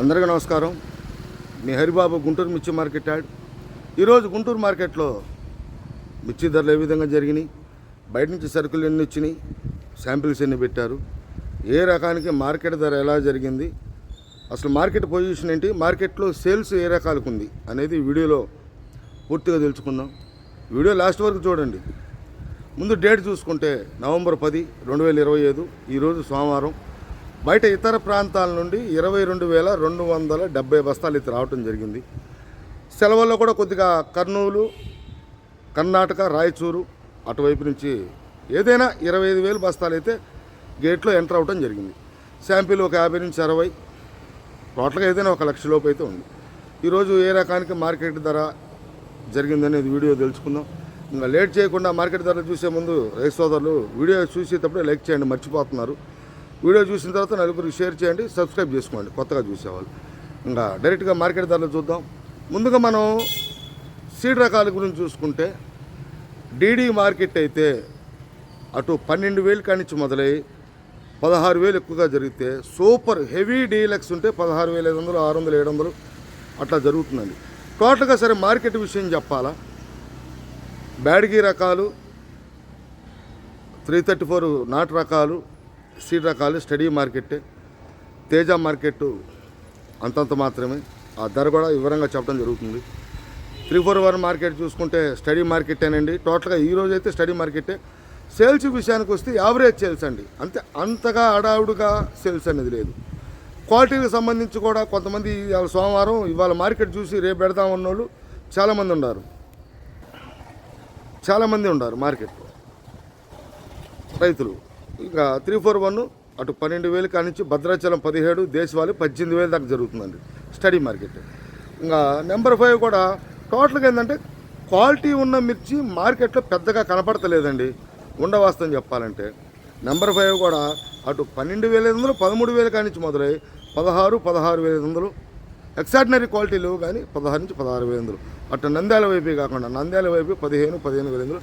అందరికీ నమస్కారం. మీ హరిబాబు గుంటూరు మిర్చి మార్కెట్ యాడ్. ఈరోజు గుంటూరు మార్కెట్లో మిర్చి ధరలు ఏ విధంగా జరిగినాయి? బయట నుంచి సరుకులు ఎన్ని వచ్చినాయి? శాంపిల్స్ ఎన్ని పెట్టారు? ఏ రకానికి మార్కెట్ ధర ఎలా జరిగింది? అసలు మార్కెట్ పొజిషన్ ఏంటి? మార్కెట్లో సేల్స్ ఏ రకాలకు ఉంది అనేది వీడియోలో పూర్తిగా తెలుసుకుందాం. వీడియో లాస్ట్ వరకు చూడండి. ముందు డేట్ చూసుకుంటే నవంబర్ పది రెండు వేల ఇరవై ఐదు ఈరోజు సోమవారం. బయట ఇతర ప్రాంతాల నుండి ఇరవై రెండు వేల రెండు వందల డెబ్బై బస్తాలు అయితే రావటం జరిగింది. సెలవుల్లో కూడా కొద్దిగా కర్నూలు కర్ణాటక రాయచూరు అటువైపు నుంచి ఏదైనా ఇరవై ఐదు వేలు బస్తాలు అయితే గేట్లో ఎంటర్ అవ్వటం జరిగింది. శాంపిల్ ఒక యాభై నుంచి అరవై టోటల్గా ఏదైనా ఒక లక్ష లోపు అయితే ఉంది. ఈరోజు ఏ రకానికి మార్కెట్ ధర జరిగిందనేది వీడియో తెలుసుకుందాం. ఇంకా లేట్ చేయకుండా మార్కెట్ ధరలు చూసే ముందు రైతు సోదరులు వీడియో చూసేటప్పుడే లైక్ చేయండి మర్చిపోతున్నారు. వీడియో చూసిన తర్వాత నలుగురికి షేర్ చేయండి సబ్స్క్రైబ్ చేసుకోండి కొత్తగా చూసేవాళ్ళు. ఇంకా డైరెక్ట్గా మార్కెట్ ధరలు చూద్దాం. ముందుగా మనం సీడ్ రకాల గురించి చూసుకుంటే డీడీ మార్కెట్ అయితే అటు పన్నెండు వేలు కానించి మొదలై పదహారు వేలు ఎక్కువగా జరిగితే సూపర్ హెవీ డీలక్స్ ఉంటే పదహారు వేల ఐదు వందలు ఆరు వందలు ఏడు వందలు అట్లా జరుగుతుందండి. టోటల్గా సరే మార్కెట్ విషయం చెప్పాలా? బ్యాడ్గీ రకాలు త్రీ థర్టీ ఫోర్ నాటు రకాలు సీడ్ రకాలు స్టడీ మార్కెట్టే తేజ మార్కెట్ అంతంత మాత్రమే. ఆ ధర కూడా వివరంగా చెప్పడం జరుగుతుంది. త్రీ ఫోర్ వన్ మార్కెట్ చూసుకుంటే స్టడీ మార్కెట్టేనండి టోటల్గా ఈ అయితే స్టడీ మార్కెటే. సేల్స్ విషయానికి వస్తే యావరేజ్ సేల్స్ అండి. అంతే అంతగా అడావుడుగా సేల్స్ అనేది లేదు. క్వాలిటీకి సంబంధించి కూడా కొంతమంది ఇవాళ సోమవారం ఇవాళ మార్కెట్ చూసి రేపు పెడదాం ఉన్నోళ్ళు చాలామంది ఉన్నారు. చాలామంది ఉన్నారు మార్కెట్లో. రైతులు. ఇంకా త్రీ ఫోర్ వన్ అటు పన్నెండు వేలు కానించి భద్రాచలం పదిహేడు దేశవాళి పద్దెనిమిది వేలు దాకా జరుగుతుందండి. స్టడీ మార్కెట్ ఇంకా నెంబర్ ఫైవ్ కూడా టోటల్గా ఏంటంటే క్వాలిటీ ఉన్న మిర్చి మార్కెట్లో పెద్దగా కనపడతలేదండి. ఉండవాస్తవం చెప్పాలంటే. నెంబర్ ఫైవ్ కూడా అటు పన్నెండు వేల ఐదు వందలు పదమూడు వేలు కానించి మొదలై పదహారు పదహారు వేల ఐదు వందలు. ఎక్సార్డినరీ క్వాలిటీ లేవు కానీ పదహారు నుంచి పదహారు వేల వందలు. అటు నంద్యాల వైపే కాకుండా నంద్యాల వైపు పదిహేను పదిహేను వేల వందలు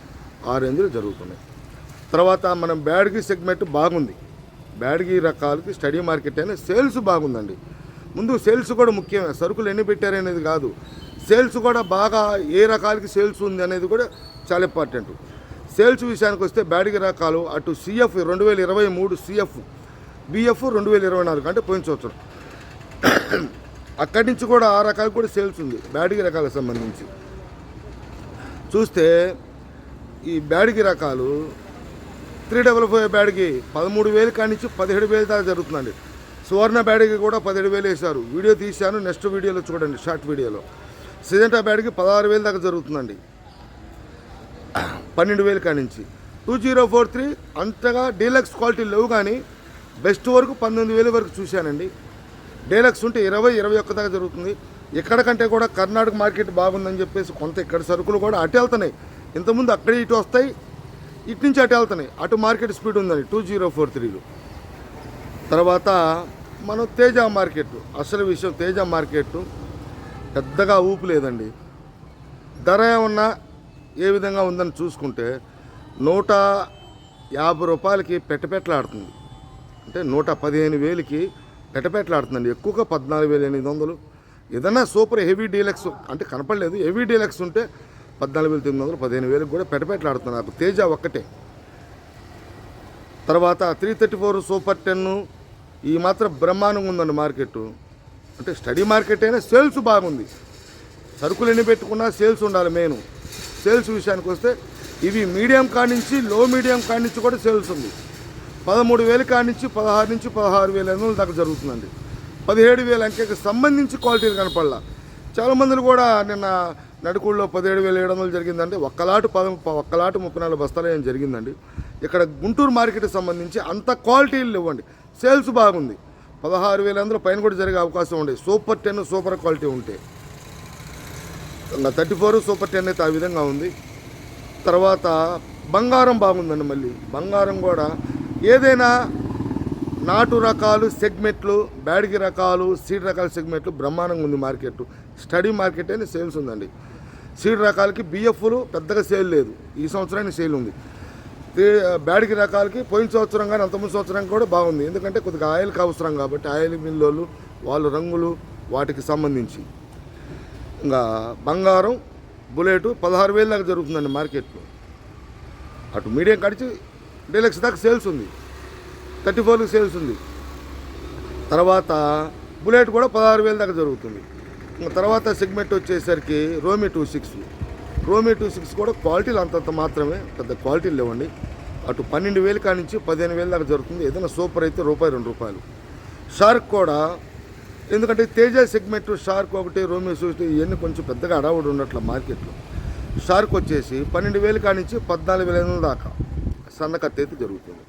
ఆరు వందలు జరుగుతున్నాయి. తర్వాత మనం బ్యాడ్గి సెగ్మెంట్ బాగుంది. బ్యాడ్గి రకాలకి స్టడీ మార్కెట్ అయినా సేల్స్ బాగుందండి. ముందు సేల్స్ కూడా ముఖ్యమే. సరుకులు ఎన్ని పెట్టారనేది కాదు. సేల్స్ కూడా బాగా ఏ రకాలకి సేల్స్ ఉంది అనేది కూడా చాలా ఇంపార్టెంట్. సేల్స్ విషయానికి వస్తే బ్యాడ్గి రకాలు అటు సిఎఫ్ రెండు వేల ఇరవై మూడు సిఎఫ్ బిఎఫ్ రెండు వేల ఇరవై నాలుగు అంటే పోయిన సంవత్సరం. అక్కడి నుంచి కూడా ఆ రకాలకు కూడా సేల్స్ ఉంది బ్యాడ్గి రకాలకు సంబంధించి. చూస్తే ఈ బ్యాడ్గి రకాలు త్రీ డబల్ ఫైవ్ బ్యాడ్కి పదమూడు వేలు కానించి పదిహేడు వేలు దాకా జరుగుతుందండి. సువర్ణ బ్యాడ్కి కూడా పదిహేడు వేలు వేశారు. వీడియో తీశాను నెక్స్ట్ వీడియోలో చూడండి షార్ట్ వీడియోలో. సిజెంటా బ్యాడ్కి పదహారు వేలు దాకా జరుగుతుందండి. పన్నెండు వేలు కానించి. టూ జీరో ఫోర్ త్రీ అంతగా డీలక్స్ క్వాలిటీ లేవు కానీ బెస్ట్ వరకు పంతొమ్మిది వేలు వరకు చూశానండి. డీలక్స్ ఉంటే ఇరవై ఇరవై ఒక్క దాకా జరుగుతుంది. ఇక్కడ కంటే కూడా కర్ణాటక మార్కెట్ బాగుందని చెప్పేసి కొంత ఇక్కడ సరుకులు కూడా అటు వెళ్తున్నాయి. ఇంతకుముందు అక్కడే ఇటు వస్తాయి ఇటు నుంచి అటు వెళ్తున్నాయి. అటు మార్కెట్ స్పీడ్ ఉందండి టూ జీరో ఫోర్ త్రీలు. తర్వాత మనం తేజ మార్కెట్ అసలు విషయం తేజ మార్కెట్ పెద్దగా ఊపు లేదండి. ధర ఏమన్నా ఏ విధంగా ఉందని చూసుకుంటే నూట యాభై రూపాయలకి పెట్టపెట్టలాడుతుంది అంటే నూట పదిహేను వేలకి పెట్టపెట్టలాడుతుందండి ఎక్కువగా పద్నాలుగు వేల ఎనిమిది వందలు. ఏదైనా సూపర్ హెవీ డీలక్స్ అంటే కనపడలేదు. హెవీ డీలక్స్ ఉంటే పద్నాలుగు వేల తొమ్మిది వందలు పదిహేను వేలకు కూడా పెట్టపెట్టలాడుతుంది నాకు తేజ ఒక్కటే. తర్వాత three thirty four super ten ఈ మాత్రం బ్రహ్మాండంగా ఉందండి మార్కెట్ అంటే స్టడీ మార్కెట్ అయినా సేల్స్ బాగుంది. సరుకులు ఎన్ని పెట్టుకున్నా సేల్స్ ఉండాలి మెయిన్. సేల్స్ విషయానికి వస్తే ఇవి మీడియం కాడి నుంచి లో మీడియం కాడి నుంచి కూడా సేల్స్ ఉంది. పదమూడు వేల కాడి నుంచి పదహారు నుంచి పదహారు వేల ఐదు వందల దాకా జరుగుతుందండి. పదిహేడు వేల అంకెకి సంబంధించి క్వాలిటీలు కనపడాల. చాలామందిని కూడా నిన్న నడుకుల్లో పదిహేడు వేల ఏడు వందలు జరిగిందంటే ఒక్కలాటు పద ఒక్కలాటు ముప్పై నాలుగు బస్తాలు ఏం జరిగిందండి? ఇక్కడ గుంటూరు మార్కెట్కి సంబంధించి అంత క్వాలిటీలు ఇవ్వండి సేల్స్ బాగుంది. పదహారు వేల అందులో పైన కూడా జరిగే అవకాశం ఉంది. సూపర్ టెన్ సూపర్ క్వాలిటీ ఉంటే. థర్టీ ఫోర్ సూపర్ టెన్ అయితే ఆ విధంగా ఉంది. తర్వాత బంగారం బాగుందండి మళ్ళీ. బంగారం కూడా ఏదైనా నాటు రకాలు సెగ్మెంట్లు బ్యాడిగి రకాలు సీడ్ రకాల సెగ్మెంట్లు బ్రహ్మాండంగా ఉంది మార్కెట్ స్టడీ మార్కెట్ అని సేల్స్ ఉందండి. సీడ్ రకాలకి బిఎఫ్లు పెద్దగా సేల్ లేదు. ఈ సంవత్సరానికి సేల్ ఉంది. బ్యాడికి రకాలకి పోయిన సంవత్సరం కానీ అంతకుముందు సంవత్సరం కూడా బాగుంది. ఎందుకంటే కొద్దిగా ఆయిల్కి అవసరం కాబట్టి ఆయిల్ మిల్లోళ్ళు వాళ్ళ రంగులు వాటికి సంబంధించి. ఇంకా బంగారం బుల్లెట్ పదహారు వేలు దాకా జరుగుతుందండి మార్కెట్లో. అటు మీడియం కడిచి డీలక్స్ దాకా సేల్స్ ఉంది. థర్టీ ఫోర్కి సేల్స్ ఉంది. తర్వాత బుల్లెట్ కూడా పదహారు వేల దాకా జరుగుతుంది. తర్వాత సెగ్మెంట్ వచ్చేసరికి రోమి టూ సిక్స్. రోమి టూ సిక్స్ కూడా క్వాలిటీలు అంతంత మాత్రమే పెద్ద క్వాలిటీలు లేవండి. అటు పన్నెండు వేలు కానించి పదిహేను వేల దాకా జరుగుతుంది. ఏదైనా సూపర్ అయితే రూపాయి రెండు రూపాయలు. షార్క్ కూడా ఎందుకంటే తేజ సెగ్మెంట్ షార్క్ ఒకటి రోమి సూటి ఇవన్నీ కొంచెం పెద్దగా అడావుడు ఉన్నట్లు మార్కెట్లో. షార్క్ వచ్చేసి పన్నెండు వేలు కానించి పద్నాలుగు వేల ఎనిమిది దాకా. సన్నకత్తి అయితే జరుగుతుంది.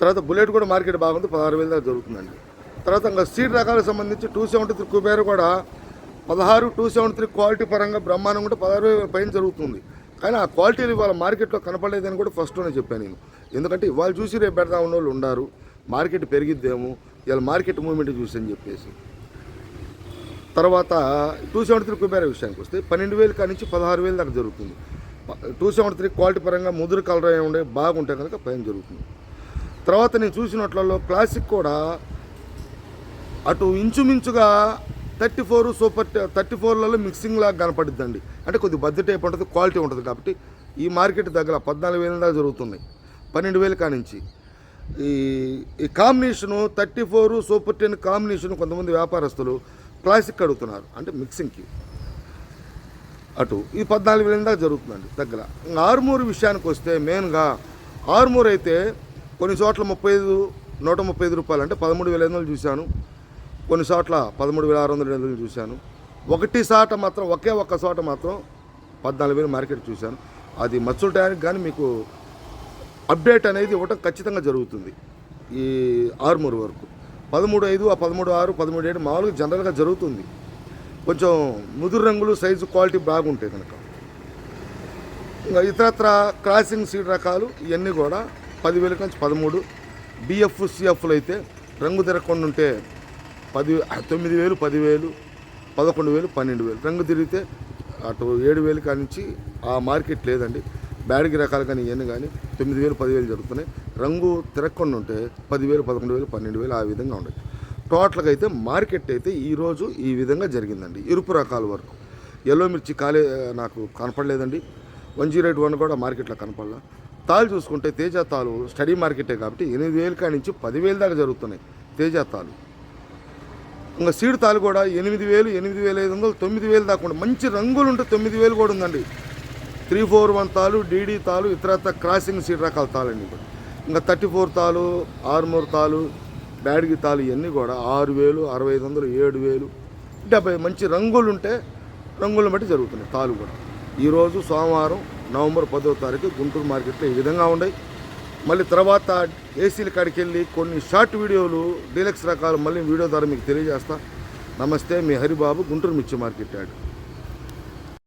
తర్వాత బుల్లెట్ కూడా మార్కెట్ బాగుంది పదహారు వేల దాకా జరుగుతుందండి. తర్వాత ఇంకా సీడ్ రకాలకు సంబంధించి టూ సెవెంటీ త్రీ కుబేర్ కూడా పదహారు టూ సెవెంటీ త్రీ క్వాలిటీ పరంగా బ్రహ్మాండం కూడా పదహారు పైన జరుగుతుంది. కానీ ఆ క్వాలిటీలు ఇవాళ మార్కెట్లో కనపడలేదని కూడా ఫస్ట్లోనే చెప్పాను నేను. ఎందుకంటే ఇవాళ చూసి రేపు పెడతా ఉన్న వాళ్ళు ఉన్నారు. మార్కెట్ పెరిగిద్దేమో ఇవాళ మార్కెట్ మూవ్మెంట్ చూసి అని చెప్పేసి. తర్వాత టూ సెవెంటీ త్రీ కుబేర విషయానికి వస్తే పన్నెండు వేలు కానించి పదహారు వేలు దాకా జరుగుతుంది. టూ సెవెంటీ త్రీ క్వాలిటీ పరంగా ముదురు కలర్ అయి ఉండే బాగుంటే కనుక పైన జరుగుతుంది. తర్వాత నేను చూసినట్లలో క్లాసిక్ కూడా అటు ఇంచుమించుగా థర్టీ ఫోర్ సూపర్ థర్టీ ఫోర్లలో మిక్సింగ్ లాగా కనపడుద్దండి. అంటే కొద్ది బడ్జెట్ టైప్ ఉంటుంది క్వాలిటీ ఉంటుంది కాబట్టి ఈ మార్కెట్ దగ్గర పద్నాలుగు వేల దాకా జరుగుతున్నాయి పన్నెండు వేల కానించి. ఈ ఈ combination thirty four super ten combination కొంతమంది వ్యాపారస్తులు క్లాసిక్ అడుగుతున్నారు. అంటే మిక్సింగ్కి అటు ఈ పద్నాలుగు వేల దాకా జరుగుతుందండి దగ్గర. ఇంకా విషయానికి వస్తే మెయిన్గా ఆర్మూర్ అయితే కొన్ని చోట్ల ముప్పై ఐదు నూట ముప్పై ఐదు రూపాయలు అంటే పదమూడు వేల ఐదు వందలు చూశాను. కొన్ని చోట్ల పదమూడు వేల ఆరు వందల ఐదు చూశాను. ఒకటి చోట మాత్రం ఒకే ఒక్క చోట మాత్రం పద్నాలుగు వేలు మార్కెట్ చూశాను. అది మత్స్సుల టయానికి కానీ మీకు అప్డేట్ అనేది ఇవ్వటం ఖచ్చితంగా జరుగుతుంది ఈ ఆరుమూరు వరకు. పదమూడు ఐదు ఆ పదమూడు ఆరు పదమూడు ఏడు మామూలుగా జనరల్గా జరుగుతుంది. కొంచెం ముదురు రంగులు సైజు క్వాలిటీ బాగుంటాయి కనుక. ఇంకా ఇతరత్ర క్రాసింగ్ సీడ్ రకాలు ఇవన్నీ కూడా పదివేల నుంచి పదమూడు. బిఎఫ్ సిఎఫ్లు అయితే రంగు తిరగకుండా ఉంటే పది తొమ్మిది వేలు పదివేలు పదకొండు వేలు పన్నెండు వేలు. రంగు తిరిగితే అటు ఏడు వేలు కానించి ఆ మార్కెట్ లేదండి. బ్యాడ్కి రకాలు కానీ ఇవన్నీ కానీ తొమ్మిది వేలు పదివేలు జరుగుతున్నాయి. రంగు తిరగకుండా ఉంటే పదివేలు పదకొండు వేలు పన్నెండు వేలు ఆ విధంగా ఉండదు. టోటల్గా అయితే మార్కెట్ అయితే ఈరోజు ఈ విధంగా జరిగిందండి. ఎరుపు రకాల వరకు. ఎల్లో మిర్చి కాలే నాకు కనపడలేదండి. వన్ జీరో ఎయిట్ వన్ కూడా మార్కెట్లో కనపడలా. తాలు చూసుకుంటే తేజ తాలు స్టడీ మార్కెటే కాబట్టి ఎనిమిది వేలు కానించి నుంచి పదివేలు దాకా జరుగుతున్నాయి తేజ తాలు ఇంకా సీడ్ తాలు కూడా ఎనిమిది వేలు ఎనిమిది వేల ఐదు వందలు తొమ్మిది వేలు దాకా ఉంటాయి మంచి రంగులు ఉంటే తొమ్మిది వేలు కూడా ఉందండి. త్రీ ఫోర్ వన్ తాలు డీడీ తాలు ఇతరత్ర క్రాసింగ్ సీడ్ రకాల తాళండి కూడా. ఇంకా థర్టీ ఫోర్ తాలు ఆర్మూర్ తాలు బ్యాడ్గి తాలు ఇవన్నీ కూడా ఆరు వేలు అరవై ఐదు వందలు ఏడు వేలు. డెబ్బై మంచి రంగులు ఉంటే రంగులను బట్టి జరుగుతున్నాయి తాలు కూడా. ఈరోజు సోమవారం నవంబర్ పదో తారీఖు గుంటూరు మార్కెట్లో ఈ విధంగా ఉన్నాయి మళ్ళీ తర్వాత ఏసీల కాడికి వెళ్ళి కొన్ని షార్ట్ వీడియోలు డీలక్స్ రకాలు మళ్ళీ వీడియో ద్వారా మీకు తెలియజేస్తా. నమస్తే మీ హరిబాబు గుంటూరు మిర్చి మార్కెట్ యాడ్.